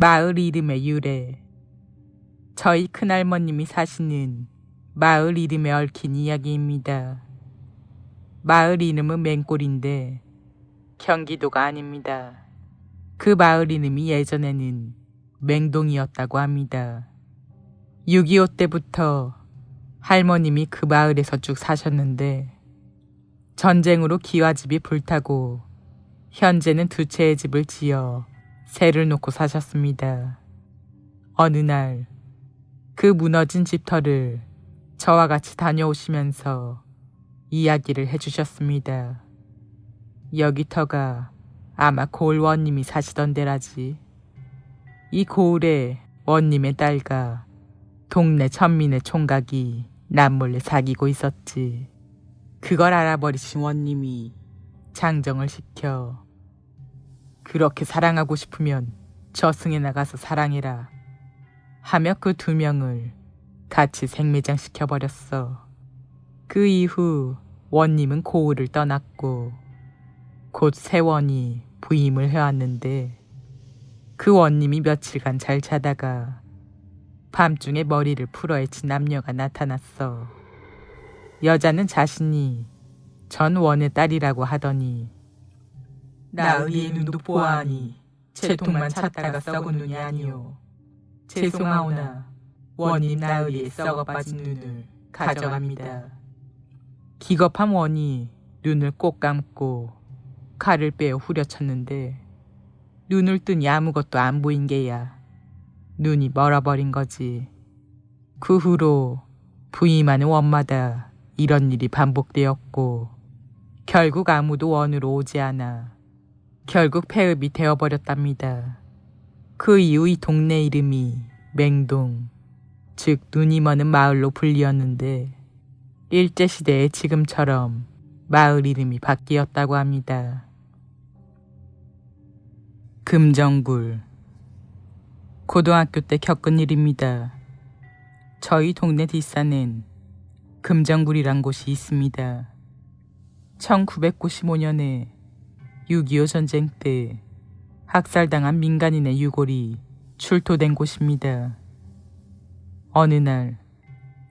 마을 이름의 유래. 저희 큰할머님이 사시는 마을 이름에 얽힌 이야기입니다. 마을 이름은 맹골인데 경기도가 아닙니다. 그 마을 이름이 예전에는 맹동이었다고 합니다. 6.25 때부터 할머님이 그 마을에서 쭉 사셨는데 전쟁으로 기와집이 불타고 현재는 두 채의 집을 지어 새를 놓고 사셨습니다. 어느 날 그 무너진 집터를 저와 같이 다녀오시면서 이야기를 해주셨습니다. 여기 터가 아마 고을 원님이 사시던 데라지. 이 고을에 원님의 딸과 동네 천민의 총각이 남몰래 사귀고 있었지. 그걸 알아버리신 원님이 장정을 시켜 그렇게 사랑하고 싶으면 저승에 나가서 사랑해라 하며 그 두 명을 같이 생매장 시켜 버렸어. 그 이후 원님은 고을을 떠났고 곧 세원이 부임을 해왔는데 그 원님이 며칠간 잘 자다가 밤중에 머리를 풀어헤친 남녀가 나타났어. 여자는 자신이 전 원의 딸이라고 하더니 나의의 눈도 보아하니 제 통만 찾다가 썩은 눈이 아니오. 죄송하오나 원님 나의의 썩어 빠진 눈을 가져갑니다. 기겁한 원이 눈을 꼭 감고 칼을 빼어 후려쳤는데 눈을 뜨니 아무것도 안 보인 게야. 눈이 멀어버린 거지. 그 후로 부임하는 원마다 이런 일이 반복되었고 결국 아무도 원으로 오지 않아 결국 폐업이 되어버렸답니다. 그 이후 이 동네 이름이 맹동, 즉 눈이 머는 마을로 불리었는데 일제시대에 지금처럼 마을 이름이 바뀌었다고 합니다. 금정굴 고등학교 때 겪은 일입니다. 저희 동네 뒷산엔 금정굴이란 곳이 있습니다. 1995년에 6.25 전쟁 때 학살당한 민간인의 유골이 출토된 곳입니다. 어느 날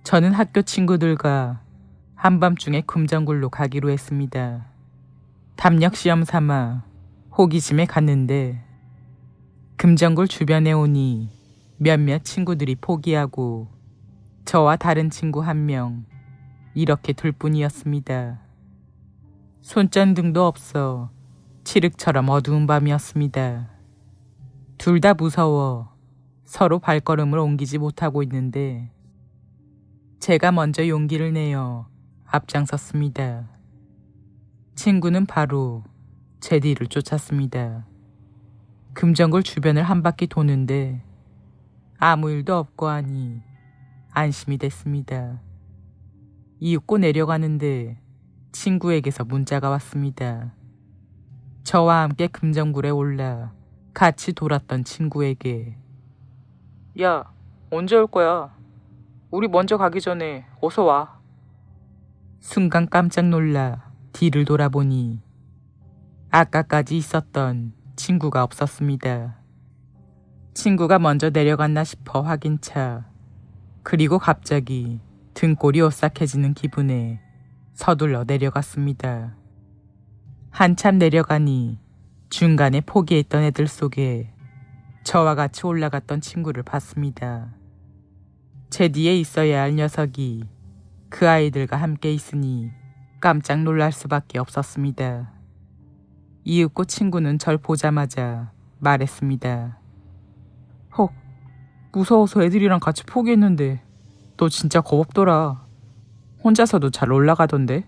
저는 학교 친구들과 한밤중에 금정굴로 가기로 했습니다. 담력 시험 삼아 호기심에 갔는데 금정굴 주변에 오니 몇몇 친구들이 포기하고 저와 다른 친구 한 명 이렇게 둘 뿐이었습니다. 손전등도 없어 칠흑처럼 어두운 밤이었습니다. 둘 다 무서워 서로 발걸음을 옮기지 못하고 있는데 제가 먼저 용기를 내어 앞장섰습니다. 친구는 바로 제 뒤를 쫓았습니다. 금정굴 주변을 한 바퀴 도는데 아무 일도 없고 하니 안심이 됐습니다. 이윽고 내려가는데 친구에게서 문자가 왔습니다. 저와 함께 금정굴에 올라 같이 돌았던 친구에게 야, 언제 올 거야? 우리 먼저 가기 전에 어서 와. 순간 깜짝 놀라 뒤를 돌아보니 아까까지 있었던 친구가 없었습니다. 친구가 먼저 내려갔나 싶어 확인차. 그리고 갑자기 등골이 오싹해지는 기분에 서둘러 내려갔습니다. 한참 내려가니 중간에 포기했던 애들 속에 저와 같이 올라갔던 친구를 봤습니다. 제 뒤에 있어야 할 녀석이 그 아이들과 함께 있으니 깜짝 놀랄 수밖에 없었습니다. 이윽고 친구는 절 보자마자 말했습니다. 헉, 무서워서 애들이랑 같이 포기했는데 너 진짜 겁없더라. 혼자서도 잘 올라가던데?